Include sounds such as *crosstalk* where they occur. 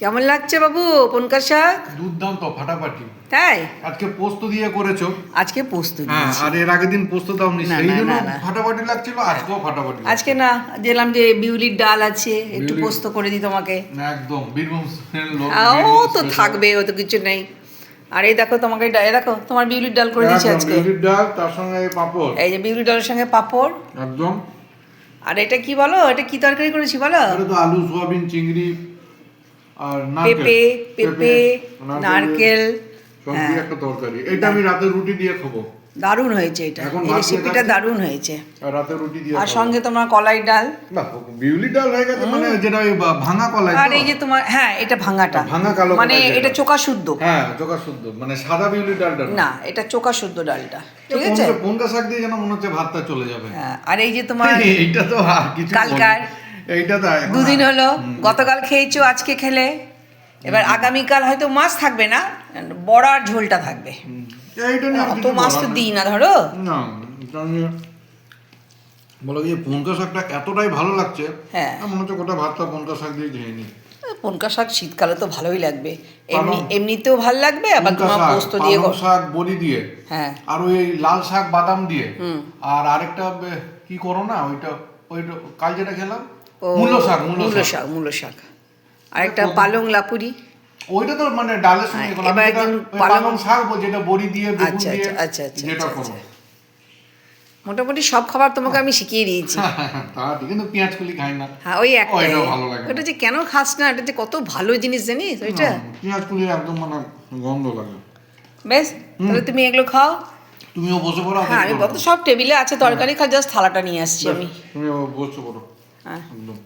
কেমন লাগছে বাবু পনকার শাক? দুর্দান্ত ফাটাফাটি। তাই? আজকে পোস্ত দিয়ে করেছ। আজকে পোস্ত হ্যাঁ আর এর আগের দিন পোস্ত দাওনি না, সেই জন্য। ফাটাফাটি লাগছিল আজকেও ফাটাফাটি। আজকে না দিলাম যে বিউলির ডাল আছে একটু পোস্ত করে দিই তোমাকে। না, একদম বীরভূম লোক ও তো থাকবে ও তো কিছু নেই। আর এই দেখো তোমাকে এই দেখো তোমার বিউলির ডাল করে দিচ্ছি আজকে। বিউলির ডাল তার সঙ্গে পাঁপড়। এই যে বিউলির ডালের সঙ্গে পাঁপড়। একদম। আর এটা কি বলো? এটা কি তরকারি করেছি বলো? এটা তো আলু সোয়াবিন চিংড়ি পেঁপে পেঁপে নারকেল হ্যাঁ। একটা তরকারি। এটা আমি রাতে রুটি দিয়ে খাব। দারুণ হয়েছে এটা। এই রেসিপিটা দারুণ হয়েছে। রাতে রুটি দিয়ে আর সঙ্গে তোমার কলাই ডাল। বাহ, বিউলির ডাল হয়ে গেছে মানে যেটা ভাঙা কলাই আর এই যে তোমার হ্যাঁ এটা ভাঙাটা। ভাঙা কালো মানে এটা চোকা শুদ্ধ হ্যাঁ চোখা শুদ্ধ মানে সাদা বিউলির ডালটা না। এটা চোকা শুদ্ধ ডালটা ঠিক আছে? পনকা শাক দিয়ে যেন মনে হচ্ছে ভাতটা চলে যাবে? হ্যাঁ, আর এই যে তোমার *laughs* এইটা তো কিছু কালকার। এইটা তো দুদিন হলো গতকাল খেয়েছো আজকে খেলে। এবার আগামীকাল হয়তো মাছ থাকবে না বড়ার ঝোলটা থাকবে। এইটা নিয়ে অত মাছ তো দিই না ধরো। না বলো যে পনকা শাকটা এতটাই ভালো লাগছে হ্যাঁ। মনে হচ্ছে গোটা ভাতটা পনকা শাক দিয়ে খেয়ে নি। পনকা শাক শীতকালে তো ভালোই লাগবে। এমনি এমনিতেও ভালো লাগবে আবার তোমার পোস্ত দিয়ে শাক বড়ি দিয়ে হ্যাঁ। আর ওই লাল শাক বাদাম দিয়ে। আর আরেকটা কি করো না ওইটা ওইটা কাল যেটা খেলাম ও, মূলো শাক শাক শাক মূলো শাক আর একটা পালং লাপুরি। ওইটা তো মানে ডালের সঙ্গে হ্যাঁ, পালং- শাক যেটা বড়ি দিয়ে আচ্ছা, আচ্ছা, আচ্ছা, আচ্ছা, যেটা আচ্ছা, করো মোটামুটি সব খাবার তোমাকে আমি শিখিয়ে দিয়েছি। কিন্তু পেঁয়াজ কলি খাই না। হ্যাঁ ওই একটাই। ওটা যে কেন খাস না এটা যে কত ভালো জিনিস জানিস ওইটা। পেঁয়াজ কলি একদম মানে গন্ধ লাগে। বেশ তাহলে তুমি এগুলো খাও। তুমিও বসে পড়ো হ্যাঁ আমি সব টেবিলে আছে তরকারি খা জাস্ট থালাটা নিয়ে আসছি আমি। তুমিও বসে পড়ো। হ্যাঁ একদম